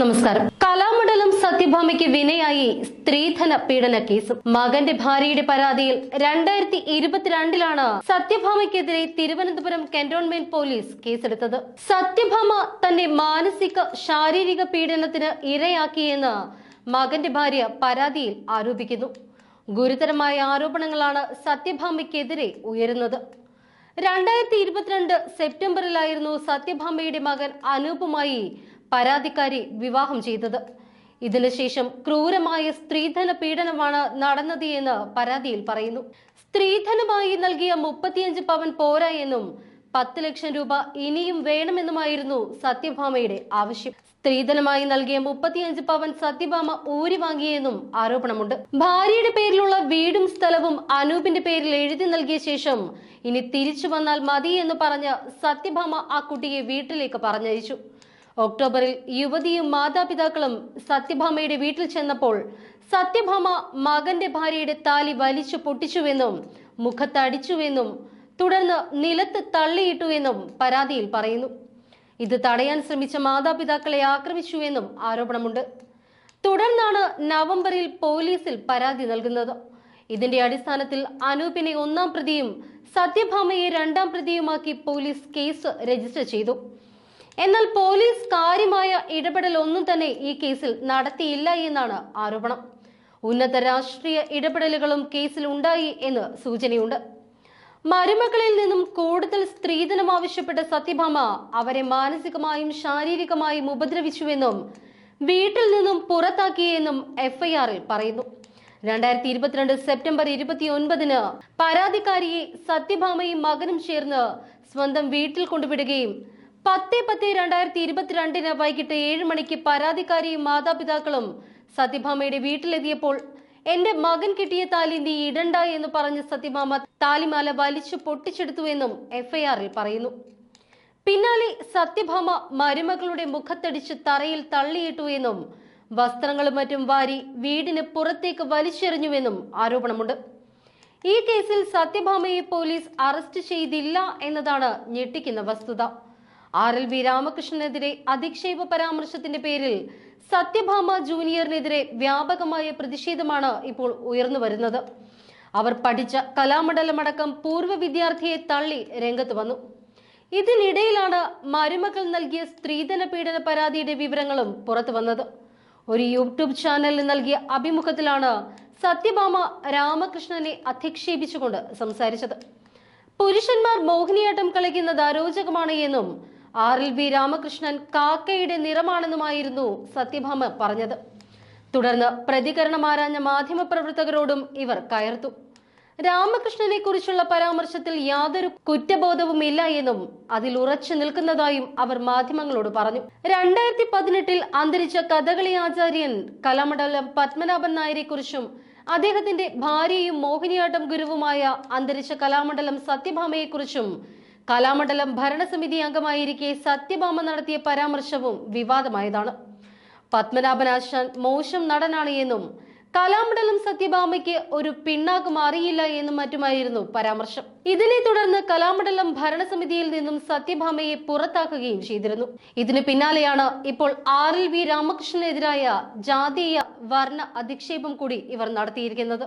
നമസ്കാരം. കലാമണ്ഡലം സത്യഭാമയ്ക്ക് വിനയായി സ്ത്രീധന പീഡന കേസ്. മകന്റെ ഭാര്യയുടെ പരാതിയിൽ രണ്ടായിരത്തി ഇരുപത്തിരണ്ടിലാണ് സത്യഭാമയ്ക്കെതിരെ തിരുവനന്തപുരം കന്റോൺമെന്റ് പോലീസ് കേസെടുത്തത്. സത്യഭാമ തന്റെ മാനസിക ശാരീരിക പീഡനത്തിന് ഇരയാക്കിയെന്ന് മകന്റെ ഭാര്യ പരാതിയിൽ ആരോപിക്കുന്നു. ഗുരുതരമായ ആരോപണങ്ങളാണ് സത്യഭാമയ്ക്കെതിരെ ഉയരുന്നത്. രണ്ടായിരത്തി ഇരുപത്തിരണ്ട് സെപ്റ്റംബറിലായിരുന്നു സത്യഭാമയുടെ മകൻ അനൂപുമായി പരാതിക്കാരി വിവാഹം ചെയ്തത്. ഇതിനുശേഷം ക്രൂരമായ സ്ത്രീധന പീഡനമാണ് നടന്നത് എന്ന് പരാതിയിൽ പറയുന്നു. സ്ത്രീധനമായി നൽകിയ മുപ്പത്തിയഞ്ച് പവൻ പോരാ എന്നും പത്ത് ലക്ഷം രൂപ ഇനിയും വേണമെന്നുമായിരുന്നു സത്യഭാമയുടെ ആവശ്യം. സ്ത്രീധനമായി നൽകിയ മുപ്പത്തിയഞ്ച് പവൻ സത്യഭാമ ഊരി വാങ്ങിയെന്നും ആരോപണമുണ്ട്. ഭാര്യയുടെ പേരിലുള്ള വീടും സ്ഥലവും അനൂപിന്റെ പേരിൽ എഴുതി നൽകിയ ശേഷം ഇനി തിരിച്ചു വന്നാൽ മതി എന്ന് പറഞ്ഞ് സത്യഭാമ ആ കുട്ടിയെ വീട്ടിലേക്ക് പറഞ്ഞയച്ചു. ഒക്ടോബറിൽ യുവതിയും മാതാപിതാക്കളും സത്യഭാമയുടെ വീട്ടിൽ ചെന്നപ്പോൾ സത്യഭാമ മകന്റെ ഭാര്യയുടെ താലി വലിച്ചു പൊട്ടിച്ചുവെന്നും മുഖത്തടിച്ചുവെന്നും തുടർന്ന് നിലത്ത് തള്ളിയിട്ടുവെന്നും പരാതിയിൽ പറയുന്നു. ഇത് തടയാൻ ശ്രമിച്ച മാതാപിതാക്കളെ ആക്രമിച്ചുവെന്നും ആരോപണമുണ്ട്. തുടർന്നാണ് നവംബറിൽ പോലീസിൽ പരാതി നൽകുന്നത്. ഇതിന്റെ അടിസ്ഥാനത്തിൽ അനൂപിനെ ഒന്നാം പ്രതിയും സത്യഭാമയെ രണ്ടാം പ്രതിയുമാക്കി പോലീസ് കേസ് രജിസ്റ്റർ ചെയ്തു. എന്നാൽ പോലീസ് കാര്യമായ ഇടപെടൽ ഒന്നും തന്നെ ഈ കേസിൽ നടത്തിയില്ല എന്നാണ് ആരോപണം. ഉന്നത രാഷ്ട്രീയ ഇടപെടലുകളും കേസിൽ ഉണ്ടായി എന്ന് സൂചനയുണ്ട്. മരുമകളിൽ നിന്നും കൂടുതൽ സ്ത്രീധനം ആവശ്യപ്പെട്ട സത്യഭാമ അവരെ മാനസികമായും ശാരീരികമായും ഉപദ്രവിച്ചുവെന്നും വീട്ടിൽ നിന്നും പുറത്താക്കിയെന്നും എഫ്ഐആറിൽ പറയുന്നു. രണ്ടായിരത്തി ഇരുപത്തിരണ്ട് സെപ്റ്റംബർ ഇരുപത്തി ഒൻപതിന് പരാതിക്കാരിയെ സത്യഭാമയും മകനും ചേർന്ന് സ്വന്തം വീട്ടിൽ കൊണ്ടുവിടുകയും പത്ത് പത്ത് രണ്ടായിരത്തി ഇരുപത്തിരണ്ടിന് വൈകിട്ട് ഏഴ് മണിക്ക് പരാതിക്കാരിയും മാതാപിതാക്കളും സത്യഭാമയുടെ വീട്ടിലെത്തിയപ്പോൾ എന്റെ മകൻ കിട്ടിയ താലി നീ ഇടണ്ട എന്ന് പറഞ്ഞ സത്യഭാമ താലിമാല വലിച്ചു പൊട്ടിച്ചെടുത്തുവെന്നും എഫ്ഐആറിൽ പറയുന്നു. പിന്നാലെ സത്യഭാമ മരുമകളുടെ മുഖത്തടിച്ച് തറയിൽ തള്ളിയിട്ടു എന്നും വസ്ത്രങ്ങളും മറ്റും വാരി വീടിന് പുറത്തേക്ക് വലിച്ചെറിഞ്ഞുവെന്നും ആരോപണമുണ്ട്. ഈ കേസിൽ സത്യഭാമയെ പോലീസ് അറസ്റ്റ് ചെയ്തില്ല എന്നതാണ് ഞെട്ടിക്കുന്ന വസ്തുത. ആർ എൽ വി രാമകൃഷ്ണനെതിരെ അധിക്ഷേപ പരാമർശത്തിന്റെ പേരിൽ സത്യഭാമ ജൂനിയറിനെതിരെ വ്യാപകമായ പ്രതിഷേധമാണ് ഇപ്പോൾ ഉയർന്നു വരുന്നത്. അവർ പഠിച്ച കലാമണ്ഡലമടക്കം പൂർവ വിദ്യാർത്ഥിയെ തള്ളി രംഗത്ത് വന്നു. ഇതിനിടയിലാണ് മരുമകൾ നൽകിയ സ്ത്രീധന പീഡന പരാതിയുടെ വിവരങ്ങളും പുറത്തു വന്നത്. ഒരു യൂട്യൂബ് ചാനലിൽ നൽകിയ അഭിമുഖത്തിലാണ് സത്യഭാമ രാമകൃഷ്ണനെ അധിക്ഷേപിച്ചുകൊണ്ട് സംസാരിച്ചത്. പുരുഷന്മാർ മോഹിനിയാട്ടം കളിക്കുന്നത് അരോചകമാണ് എന്നും ആർ എൽ വി രാമകൃഷ്ണൻ കാക്കയുടെ നിറമാണെന്നുമായിരുന്നു സത്യഭാമ പറഞ്ഞത്. തുടർന്ന് പ്രതികരണം ആരാഞ്ഞ മാധ്യമപ്രവർത്തകരോടും ഇവർ കയർത്തു. രാമകൃഷ്ണനെ കുറിച്ചുള്ള പരാമർശത്തിൽ യാതൊരു കുറ്റബോധവും ഇല്ല എന്നും അതിൽ ഉറച്ചു നിൽക്കുന്നതായും അവർ മാധ്യമങ്ങളോട് പറഞ്ഞു. രണ്ടായിരത്തി പതിനെട്ടിൽ അന്തരിച്ച കഥകളി ആചാര്യൻ കലാമണ്ഡലം പത്മനാഭൻ നായരെ കുറിച്ചും അദ്ദേഹത്തിന്റെ ഭാര്യയും മോഹിനിയാട്ടം ഗുരുവുമായ അന്തരിച്ച കലാമണ്ഡലം സത്യഭാമയെക്കുറിച്ചും കലാമണ്ഡലം ഭരണസമിതി അംഗമായിരിക്കെ സത്യഭാമ നടത്തിയ പരാമർശവും വിവാദമായതാണ്. പത്മനാഭനാശാൻ മോശം നടനാണ് എന്നും കലാമണ്ഡലം സത്യഭാമയ്ക്ക് ഒരു പിണ്ണാക്കും അറിയില്ല എന്നും മറ്റുമായിരുന്നു പരാമർശം. ഇതിനെ തുടർന്ന് കലാമണ്ഡലം ഭരണസമിതിയിൽ നിന്നും സത്യഭാമയെ പുറത്താക്കുകയും ചെയ്തിരുന്നു. ഇതിന് പിന്നാലെയാണ് ഇപ്പോൾ ആർ എൽ വി രാമകൃഷ്ണനെതിരായ ജാതീയ വർണ അധിക്ഷേപം കൂടി ഇവർ നടത്തിയിരിക്കുന്നത്.